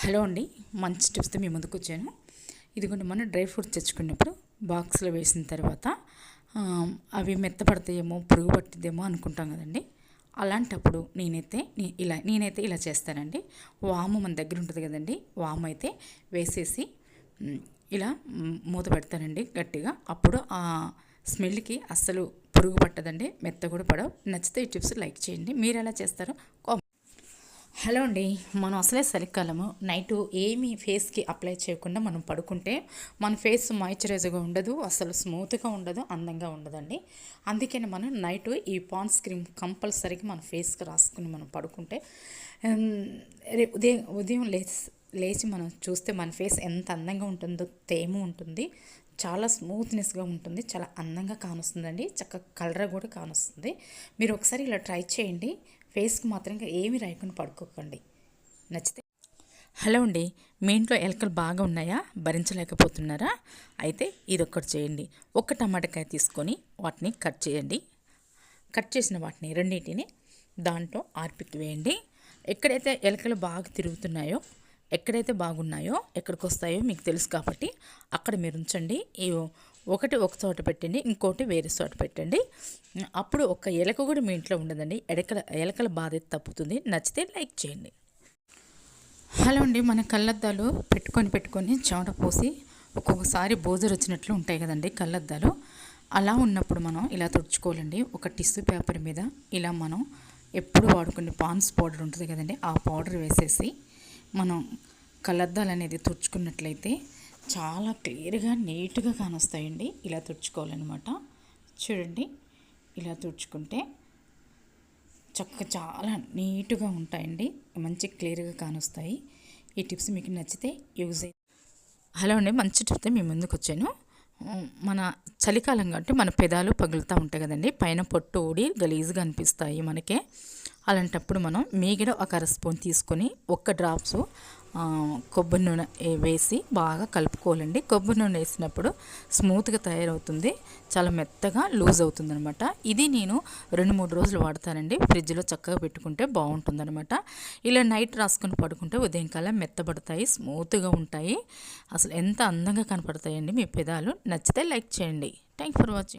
Hello అండి మంచి టిప్స్తో మీ ముందుకు వచ్చాను. ఇదిగోండి మనం డ్రై ఫ్రూట్స్ తెచ్చుకున్నప్పుడు బాక్స్లో వేసిన తర్వాత అవి మెత్తపడతాయేమో పురుగు పట్టిద్దేమో అనుకుంటాం కదండి. అలాంటప్పుడు నేనైతే ఇలా నేనైతే ఇలా చేస్తానండి. వాము మన దగ్గర ఉంటుంది కదండి వాము అయితే వేసేసి ఇలా మూత పెడతానండి గట్టిగా. అప్పుడు ఆ స్మెల్కి అస్సలు పురుగు పట్టదండి మెత్త కూడా పడవు. నచ్చితే ఈ టిప్స్ లైక్ చేయండి. మీరు ఎలా చేస్తారో హలో అండి మనం అసలే చలికాలము నైట్ ఏమీ ఫేస్కి అప్లై చేయకుండా మనం పడుకుంటే మన ఫేస్ మాయిశ్చరైజర్గా ఉండదు అసలు స్మూత్గా ఉండదు అందంగా ఉండదండి. అందుకని మనం నైట్ ఈ పాన్స్ క్రీమ్ కంపల్సరీగా మన ఫేస్కి రాసుకుని మనం పడుకుంటే రే- ఉదయం ఉదయం లేచి లేచి మనం చూస్తే మన ఫేస్ ఎంత అందంగా ఉంటుందో తేమ ఉంటుంది చాలా స్మూత్నెస్గా ఉంటుంది చాలా అందంగా కానొస్తుందండి చక్కగా కలర్ కూడా కానొస్తుంది. మీరు ఒకసారి ఇలా ట్రై చేయండి. ఫేస్కి మాత్రం ఇంకా ఏమి రాయకుండా పడుకోకండి. నచ్చితే. హలో అండి మీ ఇంట్లో ఎలకలు బాగా ఉన్నాయా? భరించలేకపోతున్నారా? అయితే ఇది ఒక్కటి చేయండి. ఒక టమాటకాయ తీసుకొని వాటిని కట్ చేయండి. కట్ చేసిన వాటిని రెండింటిని దాంట్లో ఆర్పికి వేయండి. ఎక్కడైతే ఎలకలు బాగా తిరుగుతున్నాయో ఎక్కడైతే బాగున్నాయో ఎక్కడికి వస్తాయో మీకు తెలుసు కాబట్టి అక్కడ మీరు ఉంచండి. ఈ ఒకటి ఒక చోట పెట్టండి ఇంకోటి వేరే చోట పెట్టండి. అప్పుడు ఒక ఎలక కూడా మీ ఇంట్లో ఉండదండి. ఎడకల ఎలకల బాధ తప్పుతుంది. నచ్చితే లైక్ చేయండి. హలో అండి మన కళ్ళద్దాలు పెట్టుకొని పెట్టుకొని చెమట పోసి ఒక్కొక్కసారి బోజర్ వచ్చినట్లు ఉంటాయి కదండి కళ్ళద్దాలు. అలా ఉన్నప్పుడు మనం ఇలా తుడుచుకోవాలండి. ఒక టిష్యూ పేపర్ మీద ఇలా మనం ఎప్పుడు వాడుకునే పాన్స్ పౌడర్ ఉంటుంది కదండి ఆ పౌడర్ వేసేసి మనం కళ్ళద్దాలు అనేది తుడుచుకున్నట్లయితే చాలా క్లియర్గా నీట్గా కానొస్తాయండి. ఇలా తుడుచుకోవాలన్నమాట. చూడండి. ఇలా తుడుచుకుంటే చక్క చాలా నీట్గా ఉంటాయండి. మంచి క్లియర్గా కానొస్తాయి. ఈ టిప్స్ మీకు నచ్చితే యూజ్ అయ్యి హలో అండి. మంచి టిప్తో మీ ముందుకు వచ్చాను. మన చలికాలం కాబట్టి మన పెదాలు పగులుతూ ఉంటాయి కదండి. పైన పొట్టు ఊడి గలీజ్గా అనిపిస్తాయి మనకే. అలాంటప్పుడు మనం మీగడ ఒక అర స్పూన్ తీసుకొని ఒక్క డ్రాప్స్ కొబ్బరి నూనె వేసి బాగా కలుపుకోవాలండి. కొబ్బరి నూనె వేసినప్పుడు స్మూత్గా తయారవుతుంది. చాలా మెత్తగా లూజ్ అవుతుంది అనమాట ఇది నేను రెండు మూడు రోజులు వాడతానండి. ఫ్రిడ్జ్లో చక్కగా పెట్టుకుంటే బాగుంటుందన్నమాట. ఇలా నైట్ రాసుకొని పడుకుంటే ఉదయం కాలం మెత్తబడతాయి స్మూత్గా ఉంటాయి. అసలు ఎంత అందంగా కనపడతాయండి మీ పెదాలు. నచ్చితే లైక్ చేయండి. Thank for watching.